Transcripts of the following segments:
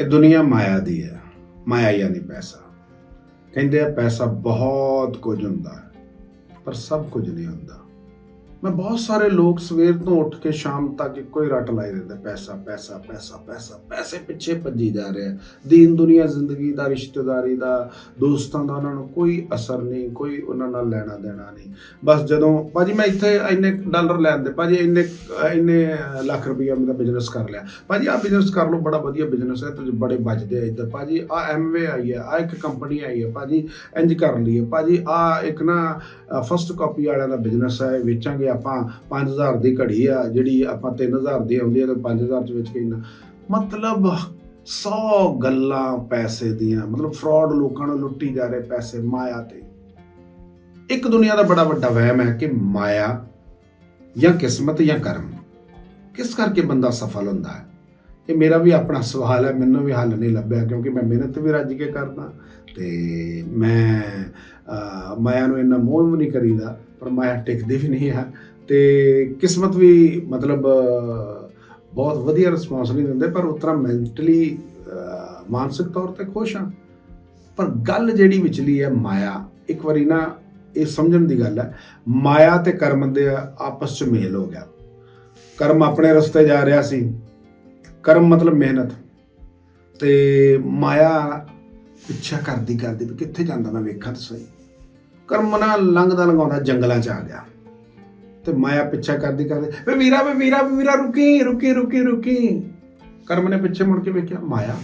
ਇਹ ਦੁਨੀਆ ਮਾਇਆ ਦੀ ਹੈ। ਮਾਇਆ ਯਾਨੀ ਪੈਸਾ। ਕਹਿੰਦੇ ਆ ਪੈਸਾ ਬਹੁਤ ਕੁਝ ਹੁੰਦਾ ਹੈ, ਪਰ ਸਭ ਕੁਝ ਨਹੀਂ ਹੁੰਦਾ। ਮੈਂ ਬਹੁਤ ਸਾਰੇ ਲੋਕ ਸਵੇਰ ਤੋਂ ਉੱਠ ਕੇ ਸ਼ਾਮ ਤੱਕ ਇੱਕੋ ਹੀ ਰੱਟ ਲਾਈ ਰਹਿੰਦੇ, ਪੈਸਾ ਪੈਸਾ ਪੈਸਾ ਪੈਸਾ, ਪੈਸੇ ਪਿੱਛੇ ਭੱਜੀ ਜਾ ਰਿਹਾ ਦੀਨ ਦੁਨੀਆ, ਜ਼ਿੰਦਗੀ ਦਾ, ਰਿਸ਼ਤੇਦਾਰੀ ਦਾ, ਦੋਸਤਾਂ ਦਾ, ਉਹਨਾਂ ਨੂੰ ਕੋਈ ਅਸਰ ਨਹੀਂ, ਕੋਈ ਉਹਨਾਂ ਨਾਲ ਲੈਣਾ ਦੇਣਾ ਨਹੀਂ। ਬਸ ਜਦੋਂ, ਭਾਜੀ ਮੈਂ ਇੱਥੇ ਇੰਨੇ ਡਾਲਰ ਲੈਂਦੇ ਭਾਜੀ ਇੰਨੇ ਇੰਨੇ ਲੱਖ ਰੁਪਈਆ ਮੇਰਾ ਬਿਜ਼ਨਸ ਕਰ ਲਿਆ। ਭਾਜੀ ਆ ਬਿਜ਼ਨਸ ਕਰ ਲਓ, ਬੜਾ ਵਧੀਆ ਬਿਜ਼ਨਸ ਹੈ ਤੇ ਬੜੇ ਬਚਦੇ ਆ ਇੱਧਰ। ਭਾਜੀ ਆ ਐਮਵੇ ਆਈ ਹੈ ਆ ਇੱਕ ਕੰਪਨੀ ਆਈ ਹੈ, ਭਾਜੀ ਇੰਜ ਕਰ ਲਈਏ। ਭਾਜੀ ਆ ਇੱਕ ਨਾ ਫਸਟ ਕਾਪੀ ਵਾਲਿਆਂ ਦਾ ਬਿਜ਼ਨਸ ਹੈ, ਵੇਚਾਂਗੇ ਆਪਾਂ 5000 ਦੀ ਘੜੀ ਆ, ਜਿਹੜੀ ਆਪਾਂ 3000 ਦੀ ਆਉਂਦੀ ਆ ਤੇ 5000 ਚ ਵੇਚ ਕੇ ਮਤਲਬ 100 ਗੱਲਾਂ ਪੈਸੇ ਦੀਆਂ, ਮਤਲਬ ਫਰਾਡ ਲੋਕਾਂ ਨੂੰ ਲੁੱਟੀ ਜਾ ਰਹੇ ਪੈਸੇ ਮਾਇਆ ਤੇ। ਇੱਕ ਦੁਨੀਆ ਦਾ ਬੜਾ ਵੱਡਾ ਵਹਿਮ ਹੈ ਕਿ ਮਾਇਆ ਜਾਂ ਕਿਸਮਤ ਜਾਂ ਕਰਮ, ਕਿਸ ਕਰਕੇ ਬੰਦਾ ਸਫਲ ਹੁੰਦਾ ਹੈ? ਇਹ ਮੇਰਾ ਵੀ ਆਪਣਾ ਸਵਾਲ ਹੈ, ਮੈਨੂੰ ਵੀ ਹੱਲ ਨਹੀਂ ਲੱਭਿਆ ਕਿਉਂਕਿ ਮੈਂ ਮਿਹਨਤ ਵੀ ਰੱਜ ਕੇ ਕਰਦਾ ਤੇ ਮੈਂ ਮਾਇਆ ਨੂੰ ਇੰਨਾ ਮੋਹ ਵੀ ਨਹੀਂ ਕਰੀਦਾ, ਪਰ ਮਾਇਆ ਟਿਕਦੀ ਵੀ ਨਹੀਂ ਹੈ ਤੇ ਕਿਸਮਤ ਵੀ ਮਤਲਬ ਬਹੁਤ ਵਧੀਆ ਰਿਸਪੌਂਸ ਨਹੀਂ ਦਿੰਦੇ, ਪਰ ਉਤਰਾ ਮੈਂਟਲੀ ਮਾਨਸਿਕ ਤੌਰ ਤੇ ਖੁਸ਼ ਹਾਂ। ਪਰ ਗੱਲ ਜਿਹੜੀ ਵਿਚਲੀ ਹੈ ਮਾਇਆ, ਇੱਕ ਵਾਰੀ ਨਾ ਇਹ ਸਮਝਣ ਦੀ ਗੱਲ ਹੈ, ਮਾਇਆ ਤੇ ਕਰਮ ਦੇ ਆਪਸ ਚ ਮੇਲ ਹੋ ਗਿਆ। ਕਰਮ ਆਪਣੇ ਰਸਤੇ ਜਾ ਰਿਹਾ ਸੀ ਕਰਮ ਮਤਲਬ ਮਿਹਨਤ। ਤੇ ਮਾਇਆ ਪਿੱਛਾ ਕਰਦੀ ਕਰਦੀ ਵੀ ਕਿੱਥੇ ਜਾਂਦਾ ਮੈਂ ਵੇਖਾਂ ਤਾਂ ਸਹੀ। ਕਰਮ ਨਾ ਲੰਘਦਾ ਲੰਘਾਉਂਦਾ ਜੰਗਲਾਂ ਚ ਆ ਗਿਆ। ਤੇ ਮਾਇਆ ਪਿੱਛਾ ਕਰਦੀ ਕਰਦੀ, ਵੇ ਵੀਰਾ ਵੇ ਵੀਰਾ ਵੇ ਵੀਰਾ, ਰੁਕੀ ਰੁਕੀ ਰੁਕੀ ਰੁਕੀ। ਕਰਮ ਨੇ ਪਿੱਛੇ ਮੁੜ ਕੇ ਵੇਖਿਆ, ਮਾਇਆ।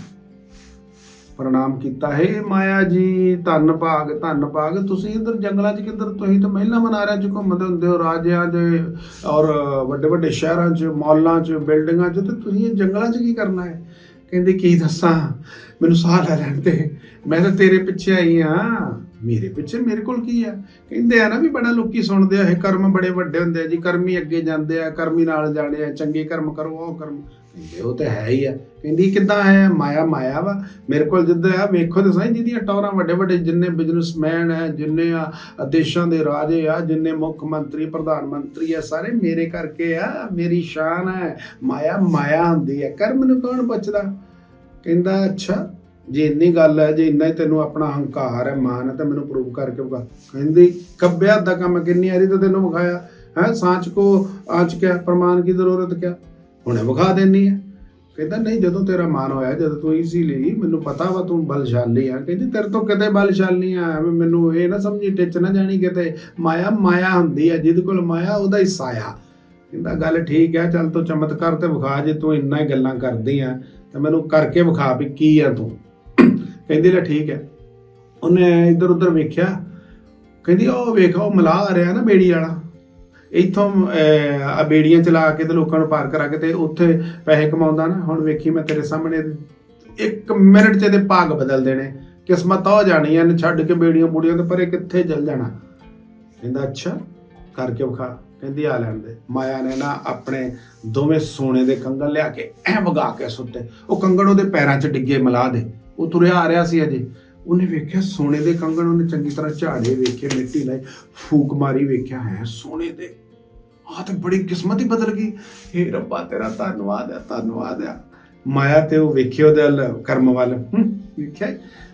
ਪ੍ਰਣਾਮ ਕੀਤਾ। ਹੈ ਮਾਇਆ ਜੀ, ਧੰਨ ਭਾਗ ਧੰਨ ਭਾਗ। ਤੁਸੀਂ ਇੱਧਰ ਜੰਗਲਾਂ 'ਚ ਕਿੱਧਰ? ਤੁਸੀਂ ਤਾਂ ਮਹਿਲਾ ਮਨਾਰਿਆਂ 'ਚ ਘੁੰਮਦੇ ਹੁੰਦੇ ਹੋ, ਰਾਜਿਆਂ ਦੇ ਔਰ ਵੱਡੇ ਵੱਡੇ ਸ਼ਹਿਰਾਂ 'ਚ, ਮਾਲਾਂ 'ਚ, ਬਿਲਡਿੰਗਾਂ 'ਚ। ਤੇ ਤੁਸੀਂ ਇਹ ਜੰਗਲਾਂ 'ਚ ਕੀ ਕਰਨਾ ਹੈ? ਕਹਿੰਦੇ, ਕੀ ਦੱਸਾਂ? ਮੈਨੂੰ ਸਾਹ ਲੈ ਲੈਣ ਤੇ ਮੈਂ ਤਾਂ ਤੇਰੇ ਪਿੱਛੇ ਆਈ ਆ। ਮੇਰੇ ਪਿੱਛੇ ਮੇਰੇ ਕੋਲ ਕੀ ਆ? ਕਹਿੰਦੇ ਆ ਨਾ ਵੀ ਬੜਾ ਲੋਕੀ ਸੁਣਦੇ ਆ, ਇਹ ਕਰਮ ਬੜੇ ਵੱਡੇ ਹੁੰਦੇ ਆ ਜੀ। ਕਰਮੀ ਅੱਗੇ ਜਾਂਦੇ ਆ, ਕਰਮੀ ਨਾਲ ਜਾਣੇ ਆ, ਚੰਗੇ ਕਰਮ ਕਰੋ, ਉਹ ਕਰਮ। ਕਹਿੰਦੇ, ਉਹ ਤਾਂ ਹੈ ਹੀ ਆ। ਕਹਿੰਦੀ, ਕਿੱਦਾਂ ਹੈ? ਮਾਇਆ ਮਾਇਆ ਵਾ। ਮੇਰੇ ਕੋਲ ਜਿੱਦਾਂ ਆ, ਵੇਖੋ ਤੇ ਸਹੀ ਜਿਹਦੀਆਂ ਟੌਰਾਂ ਵੱਡੇ ਵੱਡੇ ਜਿੰਨੇ ਬਿਜ਼ਨਸਮੈਨ ਹੈ, ਜਿੰਨੇ ਆ ਦੇਸ਼ਾਂ ਦੇ ਰਾਜੇ ਆ, ਜਿੰਨੇ ਮੁੱਖ ਮੰਤਰੀ, ਪ੍ਰਧਾਨ ਮੰਤਰੀ ਆ, ਸਾਰੇ ਮੇਰੇ ਕਰਕੇ ਆ, ਮੇਰੀ ਸ਼ਾਨ ਹੈ। ਮਾਇਆ ਮਾਇਆ ਹੁੰਦੀ ਹੈ। ਕਰਮ ਨੂੰ ਕੌਣ ਪੁੱਛਦਾ? ਕਹਿੰਦਾ, ਅੱਛਾ, ਜੇ ਇੰਨੀ ਗੱਲ ਹੈ, ਜੇ ਇੰਨਾ ਹੀ ਤੈਨੂੰ ਆਪਣਾ ਹੰਕਾਰ ਹੈ ਮਾਨ ਹੈ, ਤਾਂ ਮੈਨੂੰ ਪ੍ਰੂਵ ਕਰਕੇ ਵਿਖਾ। ਕਹਿੰਦੀ, ਕੱਬਿਆ ਦਾ ਕੰਮ ਕਿੰਨੀ ਵਾਰੀ ਤਾਂ ਤੈਨੂੰ ਵਿਖਾਇਆ। ਹੈ ਸਾਂਚ ਕੋ ਆਂਚ ਕਿਆ, ਪ੍ਰਮਾਣ ਕੀ ਜ਼ਰੂਰਤ ਕਿਆ? ਹੁਣੇ ਵਿਖਾ ਦੇਣੀ ਹੈ ਕਹਿੰਦਾ, ਨਹੀਂ, ਜਦੋਂ ਤੇਰਾ ਮਾਨ ਹੋਇਆ, ਜਦੋਂ ਤੂੰ ਇਜ਼ੀਲੀ ਮੈਨੂੰ ਪਤਾ ਵਾ ਤੂੰ ਬਲਸ਼ਾਲੀ ਆ। ਕਹਿੰਦੀ, ਤੇਰੇ ਤੋਂ ਕਿਤੇ ਬਲਸ਼ਾਲੀ ਆ? ਐਵੇਂ ਮੈਨੂੰ ਇਹ ਨਾ ਸਮਝੀ, ਟਿੱਚ ਨਾ ਜਾਣੀ ਕਿਤੇ। ਮਾਇਆ ਮਾਇਆ ਹੁੰਦੀ ਆ, ਜਿਹਦੇ ਕੋਲ ਮਾਇਆ, ਉਹਦਾ ਹਿੱਸਾ ਸਾਇਆ ਕਹਿੰਦਾ, ਗੱਲ ਠੀਕ ਆ, ਚੱਲ ਤੂੰ ਚਮਤਕਾਰ ਤੇ ਵਿਖਾ ਜੇ, ਤੂੰ ਇੰਨਾ ਹੀ ਗੱਲਾਂ ਕਰਦੀ ਆ, ਤਾਂ ਮੈਨੂੰ ਕਰਕੇ ਵਿਖਾ ਵੀ ਕੀ ਆ ਤੂੰ। ਕਹਿੰਦੀ, ਲੈ, ਠੀਕ ਹੈ ਉਹਨੇ ਇੱਧਰ ਉੱਧਰ ਵੇਖਿਆ। ਕਹਿੰਦੀ, ਉਹ ਵੇਖ, ਉਹ ਮਲਾਹ ਆ ਰਿਹਾ ਨਾ, ਬੇੜੀ ਵਾਲਾ। ਇੱਥੋਂ ਆ ਬੇੜੀਆਂ ਚਲਾ ਕੇ ਤੇ ਲੋਕਾਂ ਨੂੰ ਪਾਰ ਕਰਾ ਕੇ ਤੇ ਉੱਥੇ ਪੈਸੇ ਕਮਾਉਂਦਾ ਨਾ। ਹੁਣ ਵੇਖੀ ਮੈਂ ਤੇਰੇ ਸਾਹਮਣੇ, ਇੱਕ ਮਿੰਟ ਚ ਇਹਦੇ ਭਾਗ ਬਦਲ ਦੇਣੇ ਕਿਸਮਤ ਹੋ ਜਾਣੀ ਐ ਛੱਡ ਕੇ ਬੇੜੀਆਂ ਬੁੜੀਆਂ ਤੇ ਪਰੇ ਕਿੱਥੇ ਚੱਲ ਜਾਣਾ? ਕਹਿੰਦਾ, ਅੱਛਾ, ਕਰਕੇ ਵਿਖਾ। ਕਹਿੰਦੀ, ਆ ਲੈਣ ਦੇ। ਮਾਇਆ ਨੇ ਨਾ ਆਪਣੇ ਦੋਵੇਂ ਸੋਨੇ ਦੇ ਕੰਗਣ ਲਿਆ ਕੇ ਐ ਵਗਾ ਕੇ ਸੁੱਤੇ ਉਹ ਕੰਗਣ ਉਹਦੇ ਪੈਰਾਂ 'ਚ ਡਿੱਗੇ, ਮਲਾ ਦੇ। ਉਹ ਤੁਰਿਆ ਆ ਰਿਹਾ ਸੀ ਅਜੇ। ਉਹਨੇ ਵੇਖਿਆ, ਸੋਨੇ ਦੇ ਕੰਗਣ ਉਹਨੇ ਚੰਗੀ ਤਰ੍ਹਾਂ ਝਾੜੇ ਵੇਖੇ, ਮਿੱਟੀ ਲਾਈ, ਫੂਕ ਮਾਰੀ ਵੇਖਿਆ, ਹੈ, ਸੋਨੇ ਦੇ। ਆਹ ਤੇ ਬੜੀ ਕਿਸਮਤ ਹੀ ਬਦਲ ਗਈ। ਹੇ ਰੱਬਾ, ਤੇਰਾ ਧੰਨਵਾਦ ਹੈ ਧੰਨਵਾਦ ਹੈ ਮਾਇਆ ਤੇ ਉਹ ਵੇਖਿਓ ਉਹਦੇ ਵੱਲ, ਕਰਮ ਵੱਲ। ਵੇਖਿਆ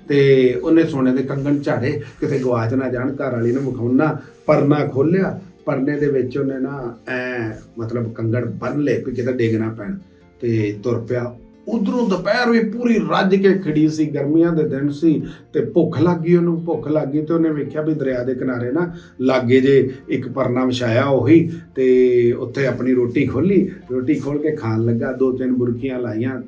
ਤੇ ਉਹਨੇ ਸੋਨੇ ਦੇ ਕੰਗਣ ਝਾੜੇ, ਕਿਤੇ ਗਵਾਚ ਨਾ ਜਾਣ, ਘਰ ਵਾਲੀ ਨੂੰ ਵਿਖਾਉਣਾ ਪਰਨਾ ਖੋਲਿਆ ਪਰਨੇ ਦੇ ਵਿੱਚ ਉਹਨੇ ਨਾ, ਐ ਮਤਲਬ ਕੰਗਣ ਬੰਨ ਲਏ, ਵੀ ਕਿਤੇ ਡੇਗ ਪੈਣ। ਤੇ ਤੁਰ ਪਿਆ। ਉਧਰੋਂ ਦੁਪਹਿਰ ਵੀ ਪੂਰੀ ਰੱਜ ਕੇ ਖੜੀ ਸੀ, ਗਰਮੀਆਂ ਦੇ ਦਿਨ ਸੀ ਤੇ ਭੁੱਖ ਲੱਗ ਗਈ ਉਹਨੂੰ, ਭੁੱਖ ਲੱਗ ਗਈ ਤੇ ਉਹਨੇ ਵੇਖਿਆ ਵੀ ਦਰਿਆ ਦੇ ਕਿਨਾਰੇ ਨਾ ਲਾਗੇ ਜੇ ਇੱਕ ਪਰਨਾ ਵਿਛਾਇਆ ਉਹੀ ਤੇ ਉੱਥੇ ਆਪਣੀ ਰੋਟੀ ਖੋਲੀ ਰੋਟੀ ਖੋਲ ਕੇ ਖਾਣ ਲੱਗਾ, ਦੋ ਤਿੰਨ ਬੁਰਕੀਆਂ ਲਾਈਆਂ,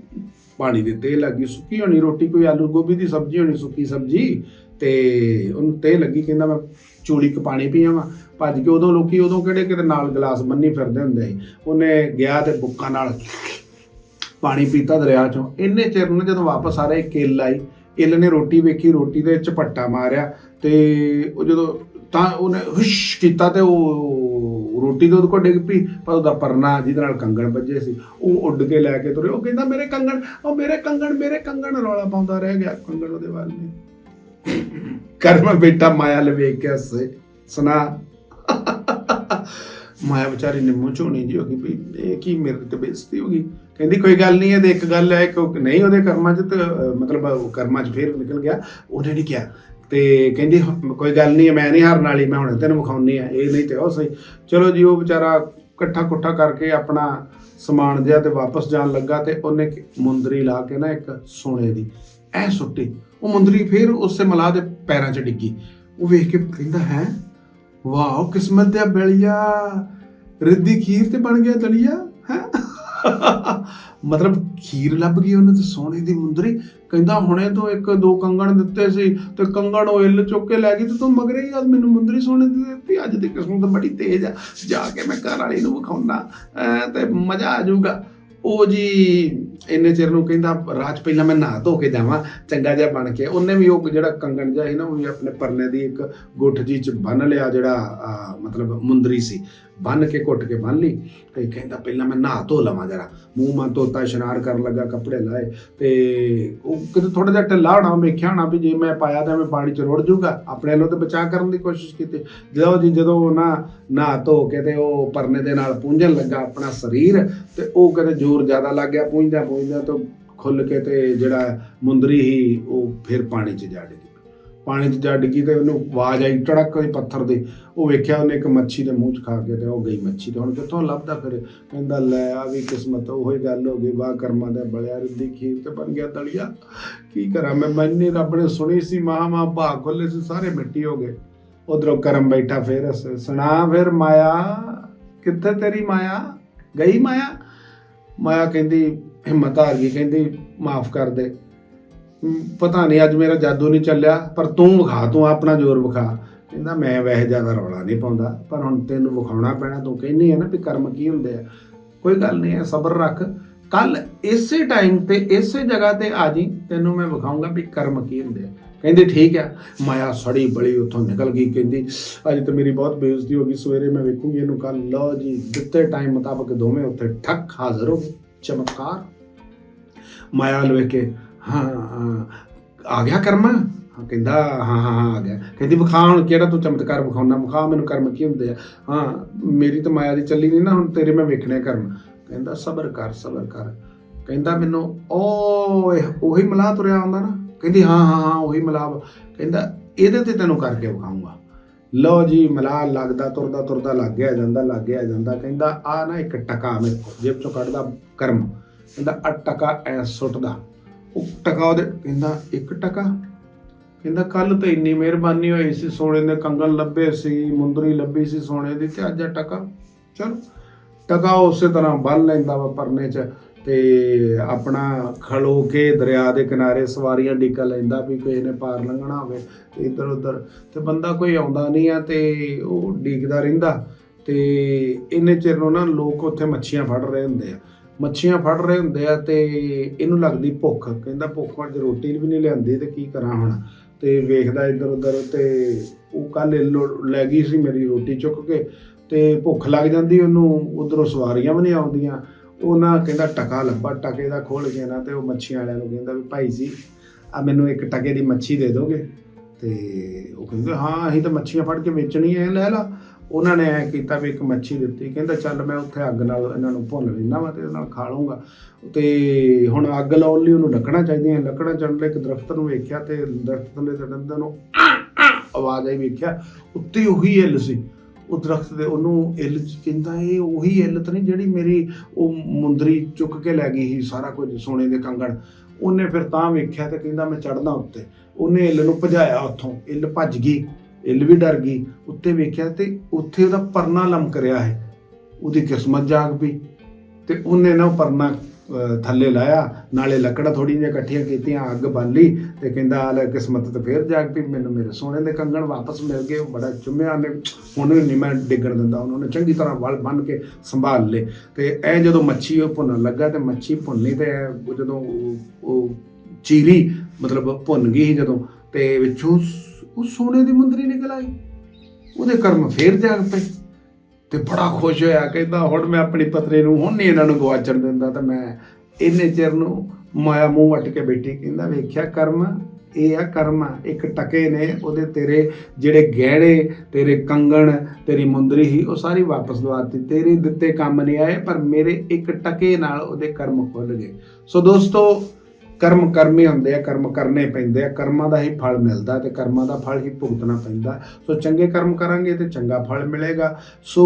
ਪਾਣੀ ਦੇ ਤੇਲ ਲੱਗੀ ਸੁੱਕੀ ਹੋਣੀ ਰੋਟੀ, ਕੋਈ ਆਲੂ ਗੋਭੀ ਦੀ ਸਬਜ਼ੀ ਹੋਣੀ, ਸੁੱਕੀ ਸਬਜ਼ੀ ਤੇ ਉਹਨੂੰ ਤੇ ਲੱਗੀ, ਕਹਿੰਦਾ ਮੈਂ ਚੂਲੀ ਕ ਪਾਣੀ ਪੀਵਾਂ ਭੱਜ ਕੇ ਉਦੋਂ ਲੋਕੀ ਉਦੋਂ ਕਿਹੜੇ ਕਿਤੇ ਨਾਲ ਗਲਾਸ ਬੰਨੀ ਫਿਰਦੇ ਹੁੰਦੇ ਸੀ, ਉਹਨੇ ਗਿਆ ਤੇ ਬੁੱਕਾਂ ਨਾਲ ਪਾਣੀ ਪੀਤਾ ਦਰਿਆ ਚੋਂ। ਇੰਨੇ ਚਿਰ ਨੂੰ ਜਦੋਂ ਵਾਪਸ ਆ ਰਹੇ, ਕਿੱਲ ਆਈ। ਇੱਲ ਨੇ ਰੋਟੀ ਵੇਖੀ, ਰੋਟੀ ਦੇ ਝਪੱਟਾ ਮਾਰਿਆ ਤੇ ਉਹ ਜਦੋਂ ਤਾਂ ਉਹਨੇ ਹੁਸ਼ ਕੀਤਾ ਤੇ ਉਹ ਰੋਟੀ ਦੇ ਉਹਦੇ ਕੋਲ ਡਿੱਗ ਪਈ ਪਰ ਉਹਦਾ ਪਰਨਾ ਜਿਹਦੇ ਨਾਲ ਕੰਗਣ ਵੱਜੇ ਸੀ। ਉਹ ਉੱਡ ਕੇ ਲੈ ਕੇ ਤੁਰੇ। ਉਹ ਕਹਿੰਦਾ, ਮੇਰੇ ਕੰਗਣ, ਉਹ ਮੇਰੇ ਕੰਗਣ ਮੇਰੇ ਕੰਗਣ। ਰੌਲਾ ਪਾਉਂਦਾ ਰਹਿ ਗਿਆ ਕੰਗਣ ਉਹਦੇ ਵੱਲ ਨਹੀਂ ਕਰਮ ਬੇਟਾ ਮਾਇਆ ਲਵੇਖ ਕੇ ਹੱਸੇ ਸੁਣਾ। ਮਾਇਆ ਵਿਚਾਰੀ ਨਿੰਮੋ ਝੋਣੀ ਜੀ ਹੋ ਗਈ ਵੀ ਇਹ ਕੀ ਮੇਰੇ ਤੇ ਬੇਇੱਜ਼ਤੀ ਹੋ ਗਈ। ਕਹਿੰਦੀ, ਕੋਈ ਗੱਲ ਨਹੀਂ, ਇਹਦੇ ਇੱਕ ਗੱਲ ਹੈ ਕਿ ਨਹੀਂ, ਉਹਦੇ ਕਰਮਾਂ 'ਚ ਤਾਂ ਮਤਲਬ ਉਹ ਕਰਮਾਂ 'ਚ ਫੇਰ ਨਿਕਲ ਗਿਆ। ਉਹਨੇ ਨਹੀਂ ਕਿਹਾ। ਤੇ ਕਹਿੰਦੀ ਕੋਈ ਗੱਲ ਨਹੀਂ, ਮੈਂ ਨਹੀਂ ਹਾਰਨ ਵਾਲੀ, ਮੈਂ ਹੁਣ ਤੈਨੂੰ ਵਿਖਾਉਣੀ ਆ, ਇਹ ਨਹੀਂ ਤੇ ਉਹ ਸਹੀ। ਚਲੋ ਜੀ, ਉਹ ਵਿਚਾਰਾ ਇਕੱਠਾ ਕੁੱਠਾ ਕਰਕੇ ਆਪਣਾ ਸਮਾਨ ਜਿਹਾ ਤੇ ਵਾਪਸ ਜਾਣ ਲੱਗਾ ਤੇ ਉਹਨੇ ਮੁੰਦਰੀ ਲਾ ਕੇ ਨਾ ਇੱਕ ਸੋਨੇ ਦੀ, ਐ ਸੁੱਟੀ। ਉਹ ਮੁੰਦਰੀ ਫੇਰ ਉਸੇ ਮਲਾਹ ਦੇ ਪੈਰਾਂ 'ਚ ਡਿੱਗੀ। ਉਹ ਵੇਖ ਕੇ ਕਹਿੰਦਾ, ਹੈ? ਵਾਓ ਕਿਸਮਤ ਦਾ ਬੇਲੀਆ। ਰਿੱਧੀ ਖੀਰ ਤੇ ਬਣ ਗਿਆ ਦਲੀਆ, ਹੈ? ਮਤਲਬ ਖੀਰ ਲੱਭ ਗਈ ਉਹਨੇ ਤੇ ਸੋਨੇ ਦੀ ਮੁੰਦਰੀ। ਕਹਿੰਦਾ ਹੁਣੇ ਤੋਂ ਇੱਕ ਦੋ ਕੰਗਣ ਦਿੱਤੇ ਸੀ ਤੇ ਕੰਗਣ ਉਹ ਇੱਲ ਚੁੱਕ ਕੇ ਲੈ ਗਈ ਤੇ ਤੂੰ ਮਗਰੇ ਹੀ ਅੱਜ ਮੈਨੂੰ ਮੁੰਦਰੀ ਸੋਨੇ ਦੀ ਦਿੱਤੀ। ਅੱਜ ਦੀ ਕਿਸਮਤ ਬੜੀ ਤੇਜ਼ ਆ। ਜਾ ਕੇ ਮੈਂ ਘਰ ਵਾਲੀ ਨੂੰ ਵਿਖਾਉਣਾ ਤੇ ਮਜ਼ਾ ਆ ਜਾਊਗਾ। ਉਹ ਜੀ ਇੰਨੇ ਚਿਰ ਨੂੰ ਕਹਿੰਦਾ ਰਾਜ ਪਹਿਲਾਂ ਮੈਂ ਨਹਾ ਧੋ ਕੇ ਜਾਵਾਂ ਚੰਗਾ ਜਿਹਾ ਬਣ ਕੇ। ਉਹਨੇ ਵੀ ਉਹ ਜਿਹੜਾ ਕੰਗਣ ਜਿਹਾ ਸੀ ਨਾ ਉਹ ਵੀ ਆਪਣੇ ਪਰਨੇ ਦੀ ਇੱਕ ਗੁੱਠ ਜੀ ਚ ਬੰਨ ਲਿਆ ਜਿਹੜਾ ਆ, ਮਤਲਬ ਮੁੰਦਰੀ ਸੀ। ਬੰਨ ਕੇ ਘੁੱਟ ਕੇ ਬੰਨ ਲਈ ਤੇ ਕਹਿੰਦਾ ਪਹਿਲਾਂ ਮੈਂ ਨਹਾ ਧੋ ਲਵਾਂ ਜਰਾ। ਮੂੰਹ ਮਨ ਧੋਤਾ, ਇਸ਼ਨਾਨ ਕਰਨ ਲੱਗਾ, ਕੱਪੜੇ ਲਾਏ ਤੇ ਉਹ ਕਿਤੇ ਥੋੜਾ ਜਿਹਾ ਢਿੱਲਾ ਹੋਣਾ ਵੇਖਿਆ ਹੋਣਾ ਵੀ ਜੇ ਮੈਂ ਪਾਇਆ ਤਾਂ ਮੈਂ ਪਾਣੀ ਚ ਰੁੜ ਜਾਊਗਾ। ਆਪਣੇ ਵੱਲੋਂ ਤੇ ਬਚਾਅ ਕਰਨ ਦੀ ਕੋਸ਼ਿਸ਼ ਕੀਤੀ। ਜਦੋਂ ਜੀ, ਜਦੋਂ ਉਹ ਨਾ ਨਹਾ ਧੋ ਕੇ ਤੇ ਉਹ ਪਰਨੇ ਦੇ ਨਾਲ ਪੂੰਝਣ ਲੱਗਾ ਆਪਣਾ ਸਰੀਰ ਤੇ ਉਹ ਕਿਤੇ ਜ਼ੋਰ ਜ਼ਿਆਦਾ ਲੱਗ ਗਿਆ ਪੂੰਝਦਾ ਪੂੰਝਦਾ ਤੋਂ ਖੁੱਲ ਕੇ ਤੇ ਜਿਹੜਾ ਮੁੰਦਰੀ ਹੀ ਉਹ ਫਿਰ ਪਾਣੀ 'ਚ ਜਾ ਪਾਣੀ 'ਚ ਜਾ ਡਿੱਗੀ ਤੇ ਉਹਨੂੰ ਆਵਾਜ਼ ਆਈ ਟੜਕ ਹੋਈ ਪੱਥਰ ਦੀ। ਉਹ ਵੇਖਿਆ ਉਹਨੇ ਇੱਕ ਮੱਛੀ ਦੇ ਮੂੰਹ 'ਚ ਖਾ ਕੇ ਤੇ ਉਹ ਗਈ ਮੱਛੀ ਤੇ। ਹੁਣ ਕਿੱਥੋਂ ਲੱਭਦਾ ਫਿਰ? ਕਹਿੰਦਾ, ਲੈ ਆ ਵੀ ਕਿਸਮਤ, ਉਹੀ ਗੱਲ ਹੋ ਗਈ। ਵਾਹ ਕਰਮਾਂ ਦਾ ਬਲਿਆ, ਰਿੱਧੀ ਖੀਰ ਤੇ ਬਣ ਗਿਆ ਦਲੀਆ। ਕੀ ਕਰਾਂ ਮੈਂ? ਮੈਨੇ ਰੱਬ ਨੇ ਸੁਣੀ ਸੀ, ਮਾਂ ਮਾਂ ਭਾਗ ਖੋਲੇ ਸੀ, ਸਾਰੇ ਮਿੱਟੀ ਹੋ ਗਏ। ਉਧਰੋਂ ਕਰਮ ਬੈਠਾ ਫੇਰ ਸ- ਸੁਣਾ ਫਿਰ ਮਾਇਆ, ਕਿੱਥੇ ਤੇਰੀ ਮਾਇਆ? ਗਈ ਮਾਇਆ? ਮਾਇਆ ਕਹਿੰਦੀ, ਹਿੰਮਤ ਹਾਰ ਗਈ। ਕਹਿੰਦੀ, ਮਾਫ ਕਰ ਦੇ। ਪਤਾ ਨਹੀਂ, ਅੱਜ ਮੇਰਾ ਜਾਦੂ ਨਹੀਂ ਚੱਲਿਆ, ਪਰ ਤੂੰ ਵਿਖਾ, ਤੂੰ ਆਪਣਾ ਜ਼ੋਰ ਵਿਖਾ। ਕਹਿੰਦਾ, ਮੈਂ ਵੈਸੇ ਜ਼ਿਆਦਾ ਰੌਲਾ ਨਹੀਂ ਪਾਉਂਦਾ, ਪਰ ਹੁਣ ਤੈਨੂੰ ਵਿਖਾਉਣਾ ਪੈਣਾ, ਤੂੰ ਕਹਿੰਦੀ ਹੈ ਨਾ ਵੀ ਕਰਮ ਕੀ ਹੁੰਦੇ ਆ। ਕੋਈ ਗੱਲ ਨਹੀਂ ਹੈ ਸਬਰ ਰੱਖ। ਕੱਲ ਇਸੇ ਟਾਈਮ ਤੇ, ਇਸੇ ਜਗ੍ਹਾ ਤੇ ਆ ਜੀ, ਤੈਨੂੰ ਮੈਂ ਵਿਖਾਉਂਗਾ ਵੀ ਕਰਮ ਕੀ ਹੁੰਦੇ ਆ। ਕਹਿੰਦੀ, ਠੀਕ ਆ, ਮਾਇਆ ਸੜੀ ਬੜੀ ਉੱਥੋਂ ਨਿਕਲ ਗਈ, ਕਹਿੰਦੀ, ਅੱਜ ਤਾਂ ਮੇਰੀ ਬਹੁਤ ਬੇਇੱਜ਼ਤੀ ਹੋ ਗਈ, ਸਵੇਰੇ ਮੈਂ ਵੇਖੂੰਗੀ ਇਹਨੂੰ ਕੱਲ ਲਓ ਜੀ, ਦਿੱਤੇ ਟਾਈਮ ਮੁਤਾਬਕ ਦੋਵੇਂ ਉੱਥੇ ਠੱਕ ਹਾਜ਼ਰ ਹੋ ਚਮਕਾਰ ਮਾਇਆ ਨੂੰ ਕੇ ਹਾਂ ਹਾਂ, ਆ ਗਿਆ ਕਰਮ? ਹਾਂ ਕਹਿੰਦਾ ਹਾਂ ਹਾਂ ਹਾਂ ਆ ਗਿਆ। ਕਹਿੰਦੀ ਵਿਖਾ ਹੁਣ ਕਿਹੜਾ ਤੂੰ ਚਮਤਕਾਰ ਵਿਖਾਉਣਾ? ਵਿਖਾ ਮੈਨੂੰ ਕਰਮ ਕੀ ਹੁੰਦੇ ਆ? ਹਾਂ ਮੇਰੀ ਤਾਂ ਮਾਇਆ ਦੀ ਚੱਲੀ ਨਹੀਂ ਨਾ ਹੁਣ ਤੇਰੇ ਮੈਂ ਵੇਖਣੇ ਕਰਮ। ਕਹਿੰਦਾ ਸਬਰ ਕਰ ਸਬਰ ਕਰ। ਕਹਿੰਦਾ ਮੈਨੂੰ ਓਏ ਉਹੀ ਮਲਾਹ ਤੁਰਿਆ ਆਉਂਦਾ ਨਾ? ਕਹਿੰਦੀ ਹਾਂ ਹਾਂ ਹਾਂ ਉਹੀ ਮਲਾਹ ਕਹਿੰਦਾ ਇਹਦੇ ਤੇ ਤੈਨੂੰ ਕਰਕੇ ਵਿਖਾਊਂਗਾ। ਲਓ ਜੀ ਮਲਾਹ ਲੱਗਦਾ ਤੁਰਦਾ ਤੁਰਦਾ ਲੱਗ ਗਿਆ ਜਾਂਦਾ ਲੱਗ ਗਿਆ ਜਾਂਦਾ। ਕਹਿੰਦਾ ਆ ਨਾ ਇੱਕ ਟਕਾ ਮੇਰੇ ਕੋਲ ਜੇਬ ਚੋਂ ਕੱਢਦਾ ਕਰਮ। ਕਹਿੰਦਾ ਆ ਟਕਾ ਐ ਸੁੱਟਦਾ। ਉਹ ਟਕਾ ਉਹਦੇ, ਕਹਿੰਦਾ ਇੱਕ ਟਕਾ। ਕਹਿੰਦਾ ਕੱਲ ਤਾਂ ਇੰਨੀ ਮਿਹਰਬਾਨੀ ਹੋਈ ਸੀ, ਸੋਨੇ ਦੇ ਕੰਗਣ ਲੱਭੇ ਸੀ, ਮੁੰਦਰੀ ਲੱਭੀ ਸੀ ਸੋਨੇ ਦੀ ਤੇ ਅੱਜ ਆ ਟਕਾ। ਚਲ, ਟਕਾ ਉਸੇ ਤਰ੍ਹਾਂ ਬੰਨ ਲੈਂਦਾ ਵਾ ਪਰਨੇ 'ਚ ਤੇ ਆਪਣਾ ਖਲੋ ਕੇ ਦਰਿਆ ਦੇ ਕਿਨਾਰੇ ਸਵਾਰੀਆਂ ਡੀਕਾ ਲੈਂਦਾ ਵੀ ਕਿਸੇ ਨੇ ਪਾਰ ਲੰਘਣਾ ਹੋਵੇ ਤੇ ਇੱਧਰ ਉੱਧਰ। ਤੇ ਬੰਦਾ ਕੋਈ ਆਉਂਦਾ ਨਹੀਂ ਆ ਤੇ ਉਹ ਡੀਕਦਾ ਰਹਿੰਦਾ ਤੇ ਇੰਨੇ ਚਿਰ ਨੂੰ ਨਾ ਲੋਕ ਉੱਥੇ ਮੱਛੀਆਂ ਫੜ ਰਹੇ ਹੁੰਦੇ ਆ। ਮੱਛੀਆਂ ਫੜ ਰਹੇ ਹੁੰਦੇ ਆ ਤੇ ਇਹਨੂੰ ਲੱਗਦੀ ਭੁੱਖ। ਕਹਿੰਦਾ ਭੁੱਖ ਅੱਜ ਰੋਟੀ ਵੀ ਨਹੀਂ ਲਿਆਂਦੀ ਤੇ ਕੀ ਕਰਾਂ ਹੁਣ? ਤੇ ਵੇਖਦਾ ਇੱਧਰ ਉੱਧਰ ਤੇ ਉਹ ਕੱਲ ਲੈ ਗਈ ਸੀ ਮੇਰੀ ਰੋਟੀ ਚੁੱਕ ਕੇ ਤੇ ਭੁੱਖ ਲੱਗ ਜਾਂਦੀ ਉਹਨੂੰ, ਉਧਰੋਂ ਸਵਾਰੀਆਂ ਵੀ ਨਹੀਂ ਆਉਂਦੀਆਂ। ਉਹ ਨਾ ਕਹਿੰਦਾ ਟਕਾ ਲੱਭਾ, ਟਕੇ ਦਾ ਖੋਲ ਕੇ ਨਾ ਤੇ ਉਹ ਮੱਛੀਆਂ ਵਾਲਿਆਂ ਨੂੰ ਕਹਿੰਦਾ ਵੀ ਭਾਈ ਜੀ, ਆ ਮੈਨੂੰ ਇੱਕ ਟਕੇ ਦੀ ਮੱਛੀ ਦੇ ਦੋਗੇ? ਤੇ ਉਹ ਕਹਿੰਦੇ, ਹਾਂ, ਅਸੀਂ ਤਾਂ ਮੱਛੀਆਂ ਫੜ ਕੇ ਵੇਚਣੀ ਹੈ ਲੈ ਲਾ। ਉਹਨਾਂ ਨੇ ਐ ਕੀਤਾ ਵੀ ਇੱਕ ਮੱਛੀ ਦਿੱਤੀ, ਕਹਿੰਦਾ ਚੱਲ ਮੈਂ ਉੱਥੇ ਅੱਗ ਨਾਲ ਇਹਨਾਂ ਨੂੰ ਭੁੰਨ ਲੈਣਾ ਵਾ ਤੇ ਇਹਦੇ ਨਾਲ ਖਾ ਲੂੰਗਾ ਤੇ ਹੁਣ ਅੱਗ ਲਾਉਣ ਲਈ ਉਹਨੂੰ ਲੱਕੜਾਂ ਚਾਹੀਦੀਆਂ ਲੱਕੜਾਂ ਚੜ੍ਹਨ ਲਈ ਇੱਕ ਦਰਖਤ ਨੂੰ ਵੇਖਿਆ ਤੇ ਦਰਖਤ ਥੱਲੇ ਚੜ੍ਹਨ ਨੂੰ ਆਵਾਜ਼ ਆਈ ਵੇਖਿਆ, ਉੱਤੇ ਉਹੀ ਇੱਲ ਸੀ। ਉਹ ਦਰਖਤ ਦੇ ਉਹਨੂੰ ਇੱਲ ਚ ਕਹਿੰਦਾ, ਇਹ ਉਹੀ ਇੱਲ ਤਾਂ ਨਹੀਂ ਜਿਹੜੀ ਮੇਰੀ ਉਹ ਮੁੰਦਰੀ ਚੁੱਕ ਕੇ ਲੈ ਗਈ ਸੀ ਸਾਰਾ ਕੁਝ ਸੋਨੇ ਦੇ ਕੰਗਣ। ਉਹਨੇ ਫਿਰ ਤਾਂ ਵੇਖਿਆ ਤੇ ਕਹਿੰਦਾ ਮੈਂ ਚੜਦਾ ਉੱਤੇ। ਉਹਨੇ ਇੱਲ ਨੂੰ ਭਜਾਇਆ ਉੱਥੋਂ ਇੱਲ ਭੱਜ ਗਈ। ਇੱਲ ਵੀ ਡਰ ਗਈ, ਉੱਤੇ ਵੇਖਿਆ ਤੇ ਉੱਥੇ ਉਹਦਾ ਪਰਨਾ ਲਮਕ ਰਿਹਾ ਹੈ। ਉਹਦੀ ਕਿਸਮਤ ਜਾਗ ਪਈ ਤੇ ਉਹਨੇ ਨਾ ਉਹ ਪਰਨਾ ਥੱਲੇ ਲਾਇਆ, ਨਾਲੇ ਲੱਕੜਾਂ ਥੋੜੀ ਜਿਹੀਆਂ ਇਕੱਠੀਆਂ ਕੀਤੀਆਂ, ਅੱਗ ਬਾਲੀ ਲਈ ਤੇ ਕਹਿੰਦਾ ਲੈ, ਕਿਸਮਤ ਤੇ ਫੇਰ ਜਾਗ ਪਈ, ਮੈਨੂੰ ਮੇਰੇ ਸੋਨੇ ਦੇ ਕੰਗਣ ਵਾਪਸ ਮਿਲ ਗਏ ਬੜਾ ਚੁੰਮਿਆ ਨੇ, ਹੁਣ ਨਹੀਂ ਮੈਂ ਡਿੱਗਣ ਦਿੰਦਾ। ਉਹਨਾਂ ਨੇ ਚੰਗੀ ਤਰ੍ਹਾਂ ਵਲ ਬੰਨ ਕੇ ਸੰਭਾਲ ਲਏ ਤੇ ਇਹ ਜਦੋਂ ਮੱਛੀ ਉਹ ਭੁੰਨਣ ਲੱਗਾ ਤੇ ਮੱਛੀ ਭੁੰਨੀ ਤੇ ਇਹ ਉਹ ਜਦੋਂ ਉਹ- ਉਹ ਚੀਰੀ ਮਤਲਬ ਭੁੰਨ ਗਈ ਸੀ ਜਦੋਂ ਤੇ ਵਿੱਚੋਂ ਉਹ ਸੋਨੇ ਦੀ ਮੁੰਦਰੀ ਨਿਕਲ ਆਈ। ਉਹਦੇ ਕਰਮ ਫੇਰ ਜਾਗ ਪਏ ਤੇ ਬੜਾ ਖੁਸ਼ ਹੋਇਆ, ਕਹਿੰਦਾ, ਹੁਣ ਮੈਂ ਆਪਣੀ ਪਤਨੀ ਨੂੰ ਹੁਣ ਨਹੀਂ ਇਹਨਾਂ ਨੂੰ ਗਵਾਚਣ ਦਿੰਦਾ ਤਾਂ ਮੈਂ ਇੰਨੇ ਚਿਰ ਨੂੰ ਮਾਇਆ ਮੂੰਹ ਵੱਟ ਕੇ ਬੈਠੀ, ਕਹਿੰਦਾ, ਵੇਖਿਆ, ਕਰਮ ਇਹ ਆ, ਕਰਮ ਇੱਕ ਟਕੇ ਨੇ ਉਹਦੇ ਤੇਰੇ ਜਿਹੜੇ ਗਹਿਣੇ, ਤੇਰੇ ਕੰਗਣ, ਤੇਰੀ ਮੁੰਦਰੀ ਹੀ ਉਹ ਸਾਰੀ ਵਾਪਸ ਦਵਾਤੀ ਤੇਰੇ ਦਿੱਤੇ ਕੰਮ ਨਹੀਂ ਆਏ, ਪਰ ਮੇਰੇ ਇੱਕ ਟਕੇ ਨਾਲ ਉਹਦੇ ਕਰਮ ਖੁੱਲ ਗਏ। ਸੋ ਦੋਸਤੋ ਕਰਮ ਕਰਮੇ ਹੁੰਦੇ ਆ, ਕਰਮ ਕਰਨੇ ਪੈਂਦੇ ਆ, ਕਰਮਾਂ ਦਾ ਹੀ ਫਲ ਮਿਲਦਾ ਤੇ ਕਰਮਾਂ ਦਾ ਫਲ ਹੀ ਭੁਗਤਣਾ ਪੈਂਦਾ। ਸੋ ਚੰਗੇ ਕਰਮ ਕਰਾਂਗੇ ਤੇ ਚੰਗਾ ਫਲ ਮਿਲੇਗਾ। ਸੋ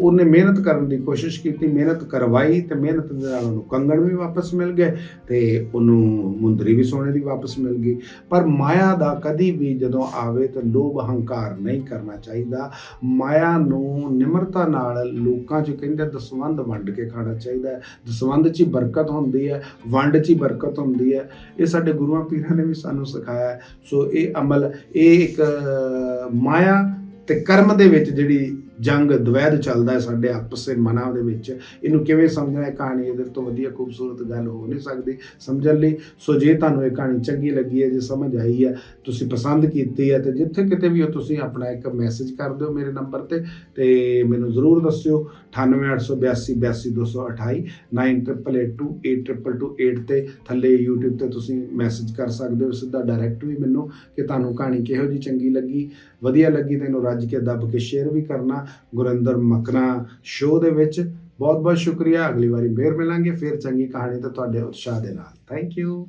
ਉਹਨੇ ਮਿਹਨਤ ਕਰਨ ਦੀ ਕੋਸ਼ਿਸ਼ ਕੀਤੀ, ਮਿਹਨਤ ਕਰਵਾਈ ਤੇ ਮਿਹਨਤ ਦੇ ਨਾਲ ਉਹਨੂੰ ਕੰਗਣ ਵੀ ਵਾਪਸ ਮਿਲ ਗਏ ਤੇ ਉਹਨੂੰ ਮੁੰਦਰੀ ਵੀ ਸੋਨੇ ਦੀ ਵਾਪਸ ਮਿਲ ਗਈ। ਪਰ ਮਾਇਆ ਦਾ ਕਦੀ ਵੀ ਜਦੋਂ ਆਵੇ ਤਾਂ ਲੋਭ ਹੰਕਾਰ ਨਹੀਂ ਕਰਨਾ ਚਾਹੀਦਾ। ਮਾਇਆ ਨੂੰ ਨਿਮਰਤਾ ਨਾਲ ਲੋਕਾਂ 'ਚ ਕਹਿੰਦੇ ਦਸਵੰਧ ਵੰਡ ਕੇ ਖਾਣਾ ਚਾਹੀਦਾ ਹੈ। ਦਸਵੰਧ 'ਚ ਹੀ ਬਰਕਤ ਹੁੰਦੀ ਹੈ, ਵੰਡ 'ਚ ਹੀ ਬਰਕਤ ਹੁੰਦੀ ਹੈ। ਇਹ ਸਾਡੇ ਗੁਰੂਆਂ ਪੀਰਾਂ ਨੇ ਵੀ ਸਾਨੂੰ ਸਿਖਾਇਆ ਹੈ। ਸੋ ਇਹ ਅਮਲ, ਇਹ ਇੱਕ ਮਾਇਆ ਤੇ ਕਰਮ ਦੇ ਵਿੱਚ ਜਿਹੜੀ ਜੰਗ ਦਵੈਦ ਚੱਲਦਾ ਹੈ ਸਾਡੇ ਦੇ ਮਨਾਂ ਦੇ ਵਿੱਚ। ਇਹਨੂੰ ਕਿਵੇਂ ਸਮਝਣਾ ਹੈ? ਕਹਾਣੀ ਇਹਦੇ ਤੋਂ ਵਧੀਆ ਖੂਬਸੂਰਤ ਗੱਲ ਹੋ ਨਹੀਂ ਸਕਦੀ ਸਮਝਣ ਲਈ। ਸੋ ਜੇ ਤੁਹਾਨੂੰ ਇਹ ਕਹਾਣੀ ਚੰਗੀ ਲੱਗੀ ਹੈ, ਜੇ ਸਮਝ ਆਈ ਹੈ, ਤੁਸੀਂ ਪਸੰਦ ਕੀਤੀ ਹੈ, ਤੇ ਜਿੱਥੇ ਕਿਤੇ ਵੀ ਹੋ ਤੁਸੀਂ ਆਪਣਾ ਇੱਕ ਮੈਸੇਜ ਕਰ ਦਿਓ ਮੇਰੇ ਨੰਬਰ ਤੇ ਤੇ ਮੈਨੂੰ ਜ਼ਰੂਰ ਦੱਸਿਓ। 9882822228 9882822228 ਤੇ ਥੱਲੇ YouTube ਤੇ ਤੁਸੀਂ ਮੈਸੇਜ ਕਰ ਸਕਦੇ ਹੋ। ਸਿੱਧਾ ਡਾਇਰੈਕਟ ਵੀ ਮੈਨੂੰ ਕਿ ਤੁਹਾਨੂੰ ਕਹਾਣੀ ਕਿਹੋ ਜੀ ਚੰਗੀ ਲੱਗੀ, ਵਧੀਆ ਲੱਗੀ ਤੈਨੂੰ ਰੱਜ ਕੇ ਦੱਬ ਕੇ ਸ਼ੇਅਰ ਵੀ ਕਰਨਾ। ਗੁਰਿੰਦਰ ਮਕਨਾ ਸ਼ੋਅ ਦੇ ਵਿੱਚ। ਬਹੁਤ ਬਹੁਤ ਸ਼ੁਕਰੀਆ। ਅਗਲੀ ਵਾਰੀ ਫੇਰ ਮਿਲਾਂਗੇ। ਫੇਰ ਚੰਗੀ ਕਹਾਣੀ ਤੇ ਤੁਹਾਡੇ ਉਤਸ਼ਾਹ ਦੇ ਨਾਲ। Thank you